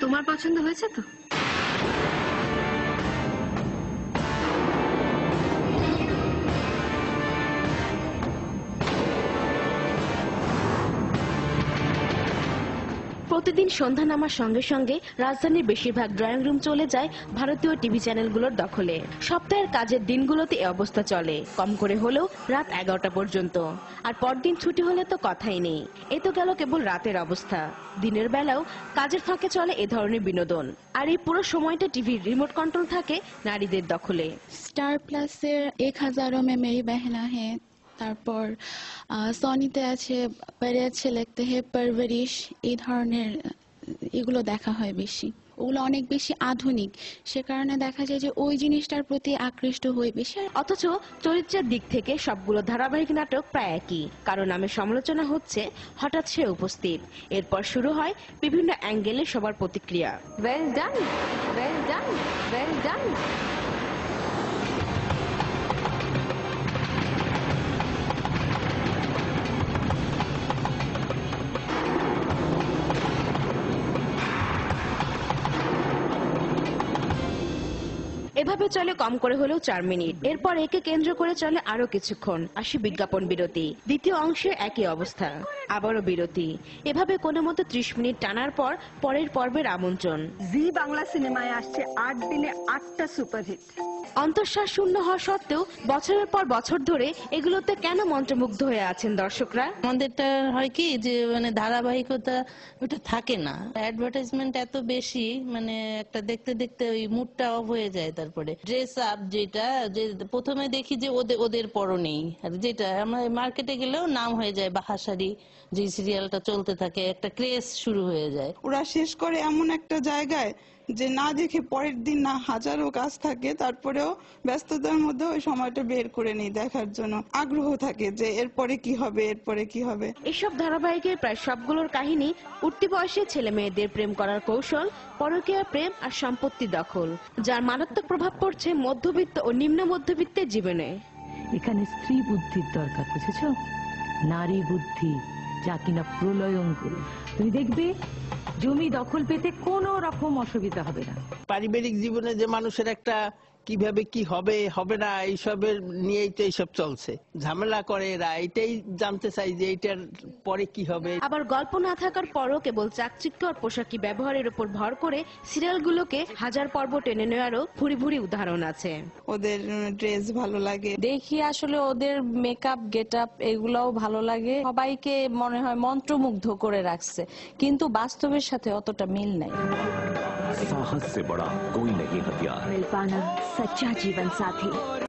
তোমার পছন্দ হয়েছে তো? প্রতিদিন সন্ধ্যা নামার সঙ্গে সঙ্গে রাজধানীর বেশিরভাগ ড্রয়িং রুম চলে যায় ভারতীয় টিভি চ্যানেলগুলোর দখলে। সপ্তাহের কাজের দিনগুলোতে এ অবস্থা চলে, কম করে হলেও রাত এগারোটা পর্যন্ত। আর পরদিন ছুটি হলে তো কথাই নেই। এ তো গেল কেবল রাতের অবস্থা। দিনের বেলাও কাজের ফাঁকে চলে এ ধরনের বিনোদন। আর এই পুরো সময়টা টিভির রিমোট কন্ট্রোল থাকে নারীদের দখলে। স্টার প্লাসের এক হাজারো মে মেরি বেহনা হে। তারপর সনিতে আছে পেরে আছে লিখতে হে পরবরিশ এই ধরনের এগুলো দেখা হয় বেশি। ওগুলো অনেক বেশি আধুনিক। সে কারণে দেখা যায় যে ওই জিনিসটার প্রতি আকৃষ্ট হয়ে বেশি। আর অথচ চরিত্রের দিক থেকে সবগুলো ধারাবাহিক নাটক প্রায় একই। কারণ নামে সমালোচনা হচ্ছে হঠাৎ সে উপস্থিত। এরপর শুরু হয় বিভিন্ন অ্যাঙ্গেলে সবার প্রতিক্রিয়া। Well done well done well done এভাবে চলে কম করে হলেও চার মিনিট। এরপর একে কেন্দ্র করে চলে আরও কিছুক্ষণ। আসি বিজ্ঞাপন বিরতি। দ্বিতীয় অংশে একই অবস্থা। আবারও বিরতি। এভাবে কোনো মতো ত্রিশ মিনিট টানার পর পরের পর্বের আমন্ত্রণ। জি বাংলা সিনেমায় আসছে আট দিনে আটটা সুপারহিট। অন্তঃশ্বাস শূন্য হওয়া সত্ত্বেও বছরের পর বছর ধরে এগুলোতে কেন মন্ত্রমুগ্ধ হয়ে আছেন দর্শকরা? আমাদেরটা হয় কি যে মানে ধারাবাহিকতা ওটা থাকে না। অ্যাডভার্টাইজমেন্ট এত বেশি মানে একটা দেখতে দেখতে ওই মুডটা অফ হয়ে যায় তারপরে। ড্রেস আপ যেটা যে প্রথমে দেখি যে ওদের ওদের পরনেই। আর যেটা আমরা মার্কেটে গেলেও নাম হয়ে যায় বাহাশাড়ি যে সিরিয়ালটা চলতে থাকে একটা ক্রেজ শুরু হয়ে যায়। ওরা শেষ করে এমন একটা জায়গায় যে না দেখে পরের দিন না হাজারো কাজ থাকে তারপরেও ব্যস্ততার মধ্যে ওই সময়টা বের করে নিই দেখার জন্য। আগ্রহ থাকে যে এরপরে কি হবে এরপরে কি হবে। এসব ধারাবাহিকের প্রায় সবগুলোর কাহিনী উঠতি বয়সে ছেলে মেয়েদের প্রেম করার কৌশল পরকীয়া প্রেম আর সম্পত্তি দখল যার মারাত্মক প্রভাব পড়ছে মধ্যবিত্ত ও নিম্ন মধ্যবিত্তের জীবনে। এখানে স্ত্রী বুদ্ধির দরকার বুঝেছ? নারী বুদ্ধি যা কিনা প্রলয়ঙ্কুর। তুমি দেখবে, জমি দখল পেতে কোনো রকম অসুবিধা হবে না। পারিবারিক জীবনে যে মানুষের একটা কীভাবে কি হবে হবে না এইসবের নিয়েই তো এইসব চলছে। ঝামেলা করে এরা এটাই জানতে চাই যে এইটার পরে কি হবে। আবার গল্প না থাকার পরও কেবল চাকচিক্য আর পোশাকি ব্যবহারের উপর ভর করে সিরিয়ালগুলোকে হাজার পর্ব টেনে নেওয়ারও ভুরি ভুরি উদাহরণ আছে। ওদের ড্রেস ভালো লাগে। দেখি আসলে ওদের মেকআপ গেট আপ এগুলাও ভালো লাগে। সবাইকে মনে হয় মন্ত্রমুগ্ধ করে রাখছে। কিন্তু বাস্তবের সাথে অতটা মিল নাই। साहस से बड़ा कोई नहीं हथियार। मिल पाना सच्चा जीवन साथी